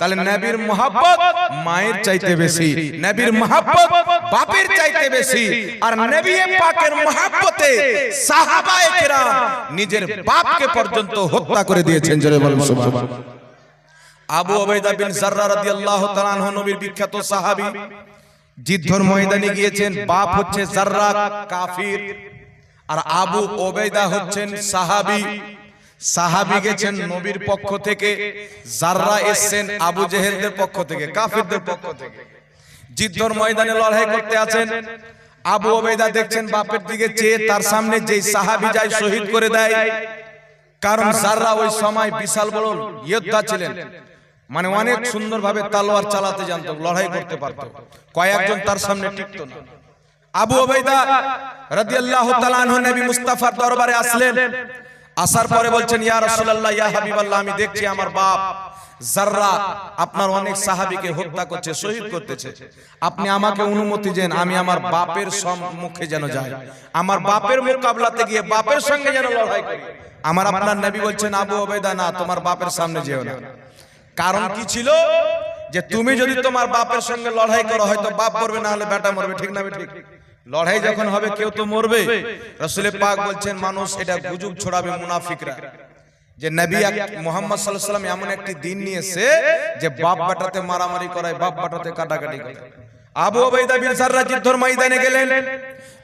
তাহলে নবীর মোহাব্বত মায়ের চাইতে বেশি নবীর মোহাব্বত বাপের চাইতে বেশি। আর নবী পাকের মোহাব্বতে সাহাবায়ে কেরাম নিজের বাপকে পর্যন্ত হত্যা করে দিয়েছেন জোরে বলুন সুবহানাল্লাহ। আবু ওবাইদা বিন জাররা রাদিয়াল্লাহু তাআলা আনহু নবীর বিখ্যাত সাহাবী। যুদ্ধর ময়দানে গিয়েছেন বাপ হচ্ছে জাররা কাফির। আর আবু ওবাইদা হচ্ছেন সাহাবী। সাহাবী গেছেন নবীর পক্ষ থেকে জাররা এসেছেন আবু জেহেলদের পক্ষ থেকে কাফিরদের পক্ষ থেকে। যুদ্ধর ময়দানে লড়াই করতে আছেন আবু ওবাইদা দেখছেন বাপের দিকে চেয়ে তার সামনে যেই সাহাবী যায় শহীদ করে দেয় কারণ জাররা ওই সময় বিশাল বড় যোদ্ধা ছিলেন। মানে অনেক সুন্দরভাবে তালোয়ার চালাতে জানতো লড়াই করতে পারতো। কয়েকজন তার সামনে টিকতো না। আবু ওবাইদা রাদিয়াল্লাহু তাআলা আনহু নবী মুস্তাফার দরবারে আসলেন আসার পরে বলছেন ইয়া রাসূলুল্লাহ ইয়া হাবিবাল্লাহ আমি দেখছি আমার বাপ জাররা আপনার অনেক সাহাবীকে হত্যা করছে শহীদ করতেছে। আপনি আমাকে অনুমতি দেন আমি আমার বাপের সম্মুখে যেন যাই। আমার বাপের মোকাবিলাতে গিয়ে বাপের সঙ্গে যেন লড়াই করি। আমার আপনার নবী বলছেন আবু ওবেদা না তোমার বাপের সামনে যেও না। কারণ কি ছিল? যে তুমি যদি তোমার বাপের সঙ্গে লড়াই করো হয়তো বাপ করবে না হলে বেটা মরবে ঠিক না ঠিক। লড়াই যখন হবে কেউ তো মরবে। রসুলের পাক বলছেন মানুষ এটা গুজব ছড়াবে মুনাফিকরা। যে নবী মোহাম্মদ সাল্লাল্লাহু আলাইহি সাল্লাম এমন একটি দিন নিয়েছে যে বাপ বাটাতে মারামারি করায় বাপ বাটাতে কাটাকাটি করে। আবু ওবাইদা বিন সাররা যুদ্ধর ময়দানে গেলেন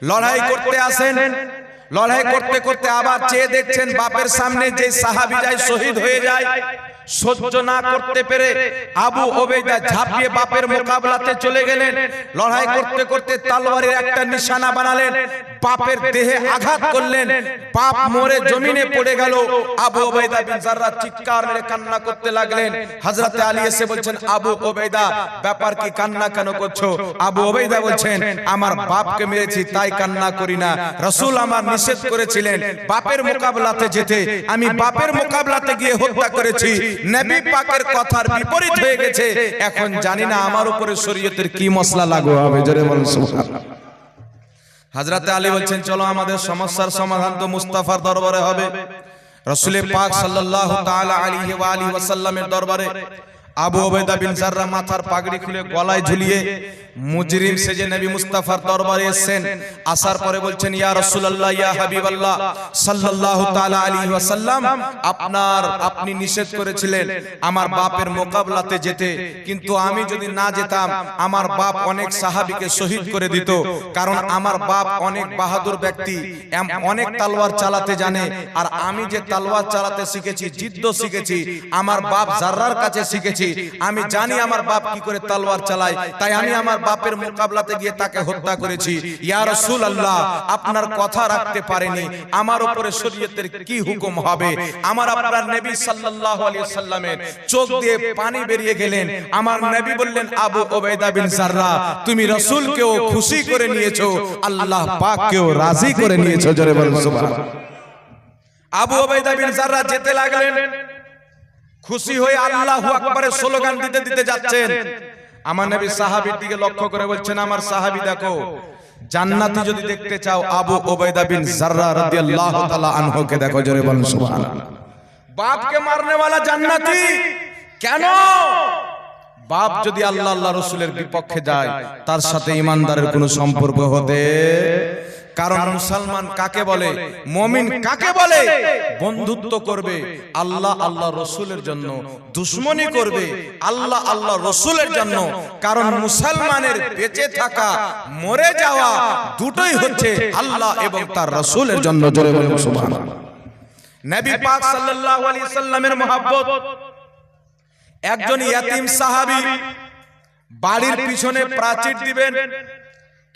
লড়াই করতে আসেন। লড়াই করতে করতে আবার চেয়ে দেখছেন বাপের সামনে যে সাহাবী যায় শহীদ হয়ে যায় সহ্য না করতে পেরে আবু ওবেদা ঝাঁপিয়ে বাপের মোকাবেলাতে চলে গেলেন। লড়াই করতে করতে তলোয়ারের একটা নিশানা বানালেন। বাপের দেহে আঘাত করলেন। বাপ মরে জমিনে পড়ে গেল। আবু ওবেদা বিন জাররা চিৎকার মেরে কান্না করতে লাগলেন। হযরতে আলী এসে বলছেন, আবু ওবেদা ব্যাপার কি কান্না কেন করছ? আবু ওবেদা বলছেন, আমার বাপকে মেরেছি, তাই কান্না করি না। রাসূল আমার নিষেধ করেছিলেন। বাপের মোকাবেলাতে যেতে। আমি বাপের মোকাবেলাতে গিয়ে হত্যা করেছি। নবী পাকের কথার বিপরীত হয়ে গেছে। এখন জানি না আমার উপরে শরীয়তের কি মশলা লাগু হবে? জোরে বলুন সুবহানাল্লাহ। হাজরাতে আলী বলছেন চলো আমাদের সমস্যার সমাধান তো মুস্তাফার দরবারে হবে। রসুলের পাক সাল্লাল্লাহু তাআলা আলাইহি ওয়া আলিহি ওয়াসাল্লামের দরবারে আবু ওবেদা বিন জাররা মাথার পাগড়ি খুলে গলায় ঝুলিয়ে মুজরিম সেজে নবী মুস্তাফার দরবারে এসেছেন আসার পরে বলছেন ইয়া রাসূলুল্লাহ ইয়া হাবিবাল্লাহ সাল্লাল্লাহু তাআলা আলাইহি ওয়াসাল্লাম আপনার আপনি নিষেধ করেছিলেন আমার বাপের মোকাবেলাতে যেতে কিন্তু আমি যদি না যেতাম আমার বাপ অনেক সাহাবীকে শহীদ করে দিত কারণ আমার বাপ অনেক বাহাদুর ব্যক্তি এম- অনেক তালোয়ার চালাতে জানে আর আমি যে তালোয়ার চালাতে শিখেছি জিদ্দ শিখেছি আমার বাপ জাররার কাছে শিখেছি আমি জানি আমার বাপ কি করে তালোয়ার চালায় তাই আমি আমার বাপের মোকাবেলাতে গিয়ে তাকে হত্যা করেছি। ইয়া রাসূলুল্লাহ আপনার কথা রাখতে পারেনি আমার উপরে শরীয়তের কি হুকুম হবে? আমার আপনার নবী সাল্লাল্লাহু আলাইহি সাল্লামের চোখ দিয়ে পানি বেরিয়ে গেলেন। আমার নবী বললেন আবু ওবাইদা বিন জাররা তুমি রাসূলকেও খুশি করে নিয়েছো। আল্লাহ পাককেও রাজি করে নিয়েছো। জোরে বলুন সুবহানাল্লাহ আবু ওবাইদা বিন জাররা যেতে লাগলেন খুশি হয়ে আল্লাহু আকবারের স্লোগান দিতে দিতে যাচ্ছেন। আমার নবী সাহাবীর দিকে লক্ষ্য করে বলছেন, আমার সাহাবী দেখো, জান্নাতি যদি দেখতে চাও, আবু ওবাইদা বিন জাররা রাদিয়াল্লাহু তাআলা আনহুকে দেখো, জোরে বলুন, সুবহানাল্লাহ। বাপকে মারনে वाला জান্নাতি? কেন? বাপ যদি আল্লাহ আল্লাহ রসুলের বিপক্ষে যায়, তার সাথে ইমানদারের কোনো সম্পর্ক হতে কারণ মুসলমান কাকে বলে? মমিন কাকে বলে? বন্ধুত্ব করবে। আল্লাহ আল্লাহ রসুলের জন্য দুশ্মনী করবে। আল্লাহ আল্লাহ রসুলের জন্য কারণ মুসলমানের বেঁচে থাকা মরে যাওয়া দুটোই হচ্ছে আল্লাহ এবং তার রসুলের জন্য। জোরে নবী পাক সাল্লাল্লাহু আলাইহি সাল্লামের মহব্বত। একজন ইয়াতিম সাহাবী বাড়ির পিছনে প্রাচীর দিবেন।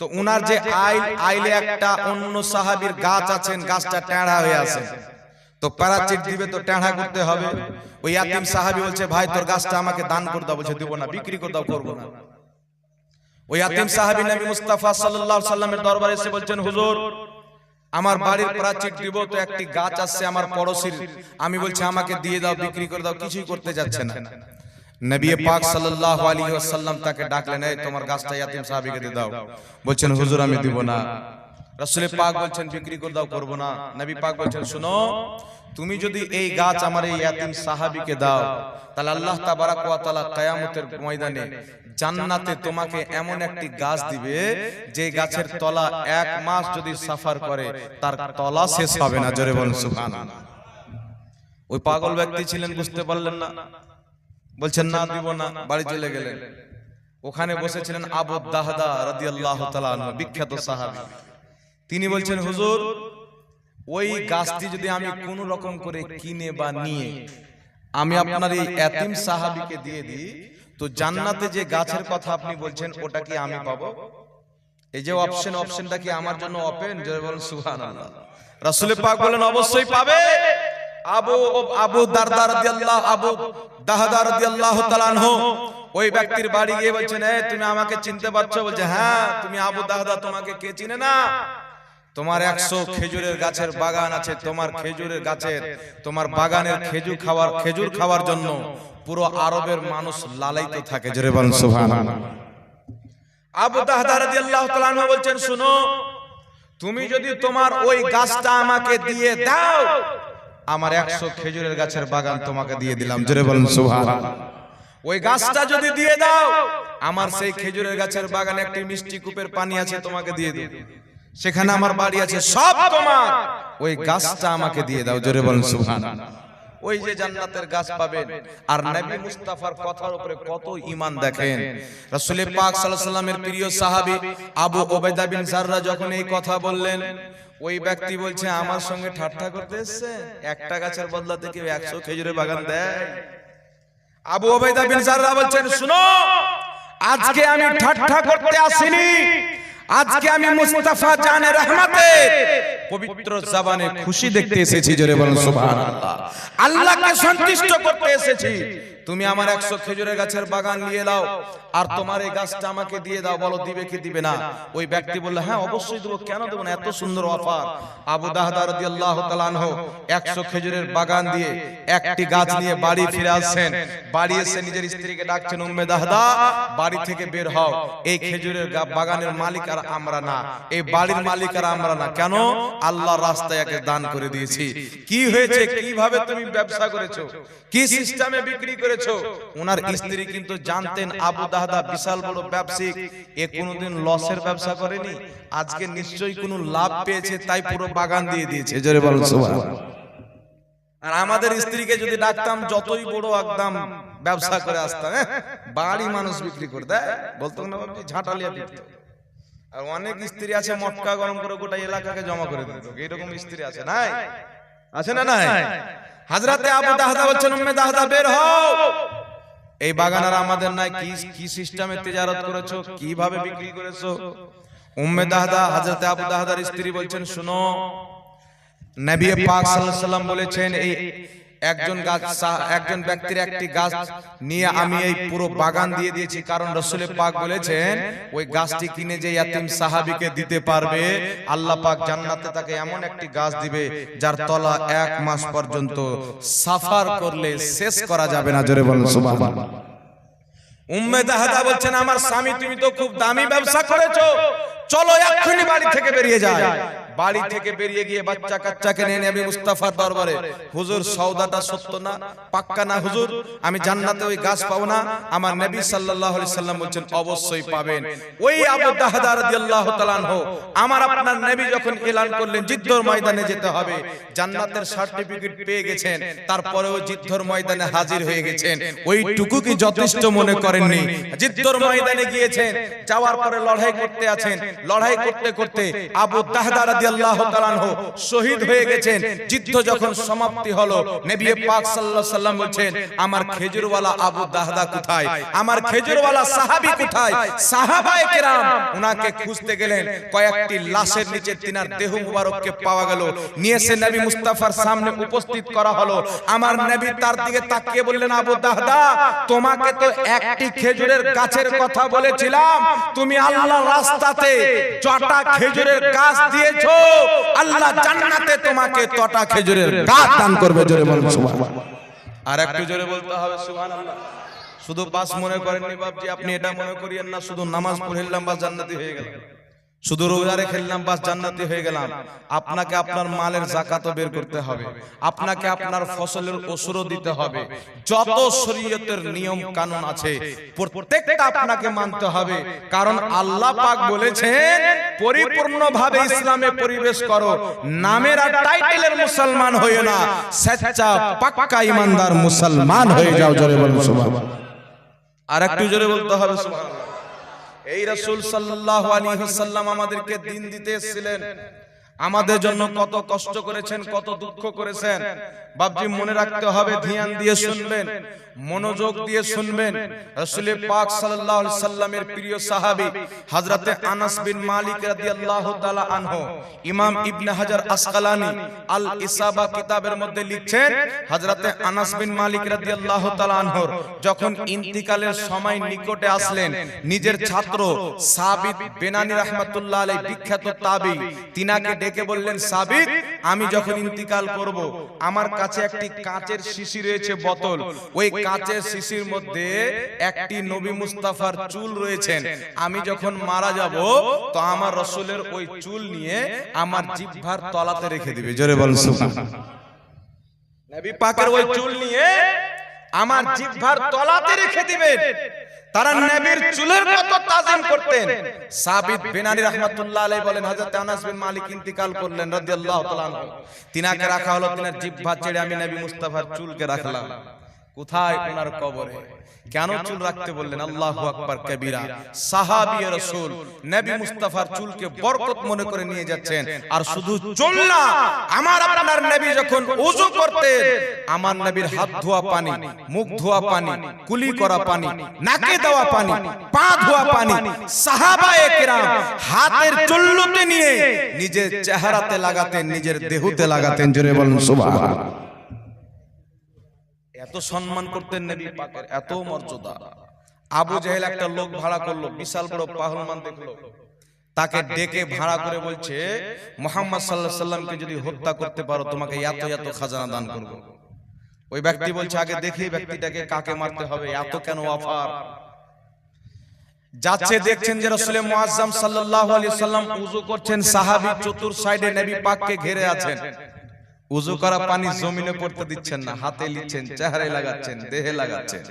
তো উনার যে আইল আইলে একটা অন্য সাহাবীর গাছ আছেন গাছটা টেঁড়া হয়ে আছে। তো প্রাচীর দিবে তো টেঁড়া করতে হবে। ওই ইয়াতিম সাহাবী বলছে ভাই তোর গাছটা আমাকে দান করে দাও বলছে দেবো না বিক্রি করে দাও করব না। ওই ইয়াতিম সাহাবী নবী মুস্তাফা সাল্লাল্লাহু আলাইহি সাল্লামের দরবারে এসে বলছেন হুজুর আমার বাড়ির প্রাচীর দিব তো একটি গাছ আসছে আমার পড়োশির আমি বলছি আমাকে দিয়ে দাও বিক্রি করে দাও কিছুই করতে যাচ্ছে না। নবী পাক সাল্লাল্লাহু আলাইহি ওয়াসাল্লাম তাকে ডাকলেন এই তোমার গাছটা ইয়াতিম সাহাবীকে দিয়ে দাও। বলছেন হুজুর আমি দিব না। রাসূল পাক বলছেন বিক্রি করে দাও করব না। নবী পাক বলছেন শুনো তুমি যদি এই গাছ আমার এই ইয়াতিম সাহাবীকে দাও তাহলে আল্লাহ তাবারাক ওয়া তাআলা কিয়ামতের ময়দানে জান্নাতে তোমাকে এমন একটি গাছ দিবে যে গাছের তলা এক মাস যদি সাফার করে তার তলা শেষ হবে না জোরে বলুন সুবহানাল্লাহ ওই পাগল ব্যক্তি ছিলেন বুঝতে পারলেন না বলছেন না দিব না। বাড়ি চলে গেলেন। ওখানে বসেছিলেন আবু দাহদা রাদিয়াল্লাহু তাআলা আনহু, বিখ্যাত সাহাবী। তিনি বলছেন হুজুর ওই গাছটি যদি আমি কোন রকম করে কিনে বা নিয়ে আমি আপনার এই এতিম সাহাবীকে দিয়ে দিই তো জান্নাতে যে গাছের কথা আপনি বলছেন ওটা কি আমি পাবো? এই যে অপশন অপশনটা কি আমার জন্য ওপেন জোরে বলুন সুবহানাল্লাহ। রাসূল পাক বলেন অবশ্যই পাবে। আবু আবু দারদা রাদিয়াল্লাহু আবু দাহদা রাদিয়াল্লাহু তাআলা আনহু, ওই ব্যক্তির বাড়ি গিয়ে বলছেন তুমি আমাকে চিনতে পারছ? বলছে হ্যাঁ তুমি আবু দাহদা তোমাকে কে চিনে না? তোমার একশো খেজুরের গাছের বাগান আছে, তোমার খেজুরের গাছের, তোমার বাগানের খেজুর খাওয়ার খেজুর খাওয়ার জন্য পুরো আরবের মানুষ লালাইতে থাকে, জোরে বলুন, সুবহানাল্লাহ। আবু তাআলা বলছেন, শুনো, তুমি যদি তোমার ওই গাছটা আমাকে দিয়ে দাও আমার একশো খেজুরের গাছের বাগান তোমাকে দিয়ে দিলাম। জোরে বলুন সুবহানাল্লাহ। ওই গাছটা যদি দিয়ে দাও আমার সেই খেজুরের গাছের বাগানে একটি মিষ্টি কূপের পানি আছে তোমাকে দিয়ে দেব সেখানে আমার বাড়ি আছে সব তোমার। ওই গাছটা আমাকে দিয়ে দাও জোরে বলুন সুবহানাল্লাহ। ওই যে জান্নাতের গাছ পাবেন আর নবী মুস্তাফার কথার উপরে কত ঈমান দেখেন। রাসূল পাক সাল্লাল্লাহু আলাইহি সাল্লামের প্রিয় সাহাবী আবু ওবাইদা বিন জাররা যখন এই কথা বললেন ওই ব্যক্তি বলছে আমার সঙ্গে ঠাট্টা করতে এসেছে একটা গাছের বদলা থেকে 100 খেজুরের বাগান দেয়। আবু ওবাইদা বিন জাররা বলছেন শুনো আজকে আমি ঠাট্টা করতে আসিনি। আজকে আমি মুস্তাফা জানে রহমতে পবিত্র জবানে খুশি দেখতে এসেছি জোরে বলুন সুবহানাল্লাহ। আল্লাহকে সন্তুষ্ট করতে এসেছি। তুমি আমার একশো খেজুরের গাছের বাগান নিয়ে দাও আর তোমার এই গাছটা আমাকে দিয়ে দাও, বলো দিবে কি দিবে না। ওই ব্যক্তি বলল হ্যাঁ অবশ্যই দেবো, কেন দেবো না? এত সুন্দর অফার। আবু দাহদা রাদিয়াল্লাহু তাআলা আনহু 100 খেজুরের বাগান দিয়ে একটি গাছ নিয়ে বাড়ি ফিরে আসছেন। বাড়ি এসে নিজের স্ত্রীকে ডাকছেন, উম্মে দাহদা, বাড়ি থেকে বের হও। এই খেজুরের বাগানের মালিক আর আমরা না। এই বাড়ির মালিক আর আমরা না। কেন? আল্লাহ রাস্তায় একে দান করে দিয়েছি। কি হয়েছে? কীভাবে তুমি ব্যবসা করেছ? কি সিস্টেমে বিক্রি ওনার স্ত্রী কিন্তু জানতেন আবু দাহদা বিশাল বড় ব্যবসায়িক। এ কোনোদিন লসের ব্যবসা করেনি। আজকে নিশ্চয়ই কোনো লাভ পেয়েছে তাই পুরো বাগান দিয়ে দিয়েছে। জোরে বলুন আর আমাদের স্ত্রীকে যদি ডাকতাম যতই বড় একদম ব্যবসা করে আসতাম হ্যাঁ, বাড়ি মানুষ বিক্রি করে দেয় বলতো না ঝাঁটালিয়া দিত আর অনেক স্ত্রী আছে মটকা গরম করে গোটা এলাকাকে জমা করে দিত এইরকম স্ত্রী আছে নাই? আছে না নাই? হাজরাতে আবু দাহদা বলছেন উম্মে দাহদা বের হও। এই বাগান আর আমাদের নাই কি কি সিস্টেমে তেজারত করেছ? কীভাবে বিক্রি করেছ? উম্মে দাহদা হাজরাতে আবু দাহদার স্ত্রী বলছেন শুনো। নবী পাক সাল্লাল্লাহু আলাইহি সাল্লাম বলেছেন এই একজন গাছ একজন ব্যক্তির একটি গাছ নিয়ে আমি এই পুরো বাগান দিয়ে দিয়েছি। কারণ রসুল পাক বলেছেন ওই গাছটি কিনে যে ইয়াতিম সাহাবিকে দিতে পারবে আল্লাহ পাক জান্নাতে তাকে এমন একটি গাছ দিবে যার তলা এক মাস পর্যন্ত সাফার করলে শেষ করা যাবে না জোরে বলুন সুবহানাল্লাহ। উম্মে দাহাদা বলছেন আমার স্বামী তুমি তো খুব দামি ব্যবসা করেছ চলো এক্ষুনি বাড়ি থেকে বেরিয়ে যায়। বাড়ি থেকে বেরিয়ে গিয়ে বাচ্চা কাচ্চাকে নিয়ে নবী মুস্তাফার দরবারে। হুজুর সওদাটা সত্য না? পাক্কা না হুজুর? আমি জান্নাতে ওই গাছ পাবো না? আমার নবী সাল্লাল্লাহু আলাইহি সাল্লাম বলছেন অবশ্যই পাবেন। ওই আবু দাহদা রাদিয়াল্লাহু তাআলা আনহু আমার আপনার নবী যখন এলান করলেন যুদ্ধর ময়দানে যেতে হবে। জান্নাতের সার্টিফিকেট পেয়ে গেছেন তারপরেও যুদ্ধর ময়দানে হাজির হয়ে গেছেন। ওইটুকু কি যথেষ্ট মনে করেননি? যুদ্ধর ময়দানে গিয়েছেন যাওয়ার পরে লড়াই করতে আছেন লড়াই করতে করতে আবু দাহদা রাদিয়াল্লাহু তাআলা শহীদ হয়ে গেছেন যুদ্ধ যখন সমাপ্তি হলো নবী পাক সাল্লাল্লাহু সাল্লাম বলছেন আমার খেজুরওয়ালা আবু দাহদা কোথায়? আমার খেজুরওয়ালা সাহাবী কোথায়? সাহাবায়ে কেরাম উনাকে খুঁজতে গেলেন কয়েকটি লাশের নিচে তিনার দেহ মুবারককে পাওয়া গেল। নিয়ে নবী মুস্তাফার সামনে উপস্থিত করা হলো। আমার নবী তার দিকে তাকিয়ে বললেন আবু দাহদা তোমাকে তো একটি খেজুরের গাছের কথা বলেছিলাম। তুমি আল্লাহ রাস্তাতে চটা খেজুরের গাছ দিয়েছ আল্লাহ জান্নাতে তোমাকে তটা খেজুরের গাছ দান করবে জোরে বলুন সুবহানাল্লাহ। আর একটু জোরে বলতে হবে সুবহানাল্লাহ। শুধু পাস মনে করেননি বাপজি আপনি এটা মনে করিয়েন না শুধু নামাজ পড়িলাম বা জান্নাতি হয়ে গেল শুধু রোজা খেললাম বাস জান্নাতি হয়ে গেলাম। আপনাকে আপনার মালের জাকাতও বের করতে হবে। আপনাকে আপনার ফসলের ওসরও দিতে হবে। যত শরীয়তের নিয়ম কানুন আছে, প্রত্যেকটা আপনাকে মানতে হবে। কারণ আল্লাহ পাক বলেছেন, পরিপূর্ণভাবে ইসলামে পরিবেশ করো। নামের আর টাইটেলের মুসলমান হয়ে না। সচ্চা পাক্কা ইমানদার মুসলমান হয়ে যাও, জোরে বলুন সুবহানাল্লাহ। আর একটু জোরে বলতে হবে, সুবহানাল্লাহ। এই রসুল সাল্লাহ আলাইহি ওয়াসাল্লাম আমাদেরকে দিন দিতে এসেছিলেন। আমাদের জন্য কত কষ্ট করেছেন, কত দুঃখ করেছেন। বাপজি, মনে রাখতে হবে, ধ্যান দিয়ে শুনবেন। মনোযোগ দিয়ে শুনবেন। রাসূল পাক সাল্লাল্লাহু আলাইহি সাল্লামের প্রিয় সাহাবী হযরতে আনাস বিন মালিক রাদিয়াল্লাহু তাআলা আনহু। ইমাম ইবনে হাজার আসকালানি আল ইসাবা কিতাবের মধ্যে লিখছেন হযরতে আনাস বিন মালিক রাদিয়াল্লাহু তাআলা আনহুর যখন ইন্তিকালের সময় নিকটে আসলেন নিজের ছাত্র সাবিত বেনানি রাহমাতুল্লাহ আলাইহি বিখ্যাত তাবী। তিনাকে ডেকে বললেন সাবিত আমি যখন ইন্তিকাল করব আমার কাছে একটি কাচের শিশি রয়েছে বোতল ওই কাচের শিশির মধ্যে একটি নবী মুস্তাফার চুল রয়েছেন। আমি যখন মারা যাব, তো আমার রসুলের ওই চুল নিয়ে আমার জিহ্বার তলাতে রেখে দিবে। জোরে নবী পাকের ওই চুল নিয়ে আমার জিহ্বার তলাতে রেখে তারা নবীর চুলের কত তাজিম করতেন। সাবিত বিনানি রাহমাতুল্লাহ আলাইহি বলেন, হযরত আনাস বিন মালিক ইন্তিকাল করলেন রাদিয়াল্লাহু তাআলা তিনাকে রাখা হলো তিনার জিহ্বা ছেড়ে আমি নবী মুস্তাফার চুলকে রাখলাম। কোথায় ওনার কবরে? কেন চুল রাখতে বললেন? আল্লাহু আকবার কবিরা। সাহাবী রাসূল নবী মুস্তাফার চুলকে বরকত মনে করে নিয়ে যাচ্ছেন। আর শুধু চুল না আমার আপনার নবী যখন ওযু করতেন আমার নবীর হাত ধোয়া পানি মুখ ধোয়া পানি কুলি করা পানি নাকে দেওয়া পানি পা ধোয়া পানি সাহাবায়ে কেরাম হাতের চুল্লুতে নিয়ে নিজের চেহারাতে লাগাতেন নিজের দেহতে লাগাতেন জোরে বলুন সুবহানাল্লাহ এত সম্মান করতেন নবী পাকের এত মর্যাদা। আবু জাহেল একটা লোক ভাড়া করল বিশাল বড় পাহলমান দেখল। তাকে ডেকে ভাড়া করে বলছে মোহাম্মদ সাল্লাহ সাল্লামকে যদি হত্যা করতে পারো তোমাকে এত এত খাজানা দান করব। ওই ব্যক্তি বলছে আগে দেখি ব্যক্তিটাকে কাকে মারতে হবে এত কেন অফার? যাচ্ছে দেখছেন যে রসুল মুআজ্জাম সাল্লাল্লাহু আলাইহি সাল্লাম উযু করছেন সাহাবী চতুর সাইডে নবী পাককে ঘিরে আছেন। উজু করা পানি জমিনে পড়তে দিচ্ছেন না হাতে লিচ্ছেন চেহারায় লাগাচ্ছেন দেহে লাগাচ্ছেন।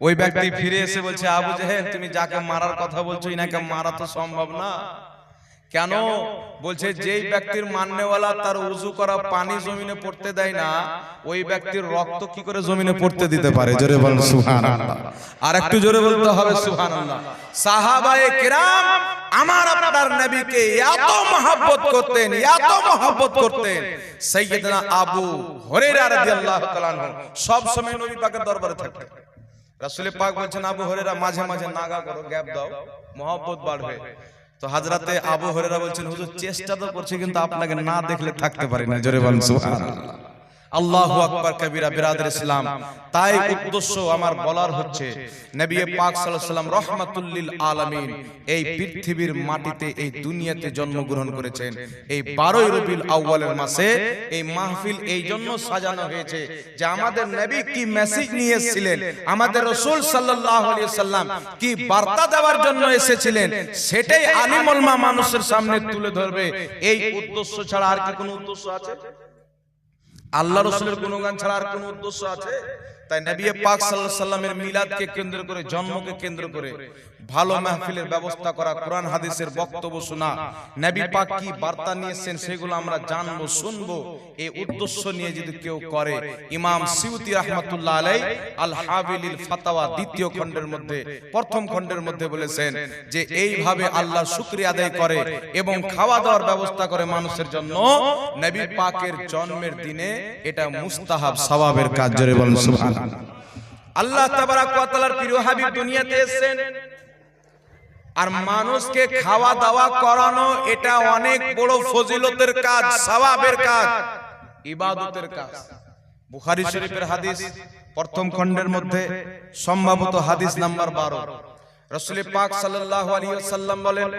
ওই ব্যক্তি ফিরে এসে বলছে আবু জেহেল তুমি যাকে মারার কথা বলছো ইনাকে মারা তো সম্ভব না। কেন? বলছে যেই ব্যক্তির মান্যওয়ালা তার উজু করা পানি জমিনে পড়তে দেয় না ওই ব্যক্তির রক্ত কি করে জমিনে পড়তে দিতে পারে? জোরে বলুন সুবহানাল্লাহ। আর একটু জোরে বলতে হবে সুবহানাল্লাহ। সাহাবায়ে কেরাম আমার আপনার নবীকে এত মহব্বত করতেন, এত মহব্বত করতেন। সাইয়্যিদনা আবু হুরায়রা রাদিয়াল্লাহু তাআলা সব সময় নবী পাকের দরবারে থাকতেন। রাসূল পাক বলছেন, আবু হুরায়রা, মাঝে মাঝে নাগা করো, গ্যাপ দাও, মহব্বত বাড়বে। তো হাজরাতে আবু হুরায়রা বলছেন, হুজুর, চেষ্টা তো করছি, কিন্তু আপনাকে না দেখলে থাকতে পারি না। জোরে বলুন, সুবহানাল্লাহ। আল্লাহু আকবার কবিরা বিরাদর ইসলাম। তাই উদ্দেশ্য আমার বলার হচ্ছে, নবী পাক সাল্লাম রাহমাতুল লিল আলামিন এই পৃথিবীর মাটিতে এই দুনিয়াতে জন্মগ্রহণ করেছেন। এই 12 রবিউল আউয়ালের মাসে এই মাহফিল এই জন্য সাজানো হয়েছে যে আমাদের নবী কি মেসেজ নিয়ে এসেছিলেন আমাদের রসুল আলাইহি সাল্লাম কি বার্তা দেওয়ার জন্য এসেছিলেন, সেটাই আলিম উলমা মানুষের সামনে তুলে ধরবে। এই উদ্দেশ্য ছাড়া আর কি কোনো উদ্দেশ্য আছে? আল্লাহ রসুলের গুণগান ছাড়া আর কোন উদ্দেশ্য আছে? তাই নবী পাক সাল্লাল্লাহু সাল্লামের মিলাদকে কেন্দ্র করে জন্মকে কেন্দ্র করে। ভালো মাহফিলের ব্যবস্থা করা কোরআন হাদিসের বক্তব্য শোনা। নবী পাক কি বার্তা নিয়েছেন সেগুলো আমরা জানব শুনব। এই উদ্দেশ্য নিয়ে যদি কেউ করে ইমাম সিউতি রাহমাতুল্লাহ আলাই আল হাবিলিল ফাতাওয়া দ্বিতীয় খণ্ডের মধ্যে প্রথম খণ্ডের মধ্যে বলেছেন যে এইভাবে আল্লাহ শুকরিয়া আদায় করে এবং খাওয়া দাওয়ার ব্যবস্থা করে মানুষের জন্য নবী পাকের জন্মের দিনে এটা মুস্তাহাব সওয়াবের কাজ। জোরে বলুন সুবহানাল্লাহ আল্লাহ তাবারাক ওয়া তাআলার প্রিয় হাবিব দুনিয়াতে এসেছেন আর মানুষকে খাওয়া দাওয়া করানো এটা অনেক বড় ফজিলতের কাজ সওয়াবের কাজ, ইবাদতের কাজ। বুখারী শরীফের হাদিস, প্রথম খণ্ডের মধ্যে সম্ভবত হাদিস নাম্বার 12 রসুল পাক বলেন,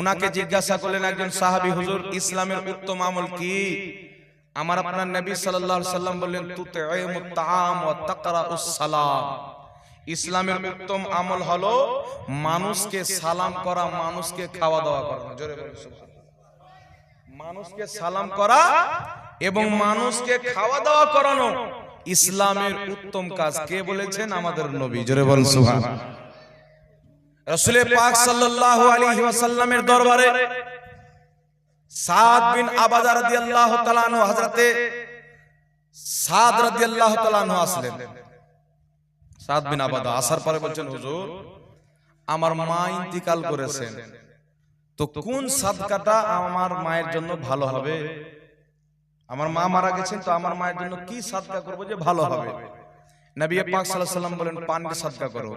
উনাকে জিজ্ঞাসা করলেন একজন সাহাবী, হুজুর, ইসলামের উত্তম আমল কি? আমার আপনার নবী সাল্লাম বললেন তাকরাউস সালাম ইসলামের উত্তম আমল হলো মানুষকে সালাম করা মানুষকে খাওয়া দাওয়া করা। জোরে মানুষকে সালাম করা এবং মানুষকে খাওয়া দাওয়া করানো ইসলামের উত্তম কাজ। কে বলেছেন? আমাদের নবী। জোরে বলুন সুবহানাল্লাহ। রাসূলে পাক সাল্লাল্লাহু আলাইহি ওয়াসাল্লামের দরবারে সাদ বিন আবাদা রাদিয়াল্লাহু তাআলা আনহু হযরতে সাদ রাদিয়াল্লাহু তাআলা আনহু আসলেন। সাদ বিন আবাদা আসার পরে বলছেন হুজুর আমার মা ইন্তিকাল করেছেন। তো কোন সাদকাটা আমার মায়ের জন্য ভালো হবে? আমার মা মারা গেছেন তো আমার মায়ের জন্য কি সাদকা করব যে ভালো হবে? নবী পাক সাল্লাল্লাহু আলাইহি সাল্লাম বলেন পানির সাদকা করো।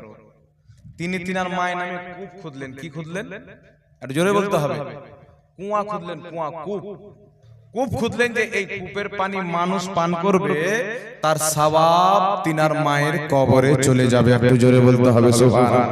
তিনি তিনার মায়ের নামে কূপ খুঁদলেন কি খুঁদলেন একটু জোরে বলতে হবে। কুয়া খুঁদলেন কুয়া কূপ। কূপ খুঁজলেন যে এই কূপের পানি মানুষ পান করবে তার সবাব তিনার মায়ের কবরে চলে যাবে। একটু জোরে বলতে হবে সুবহানাল্লাহ।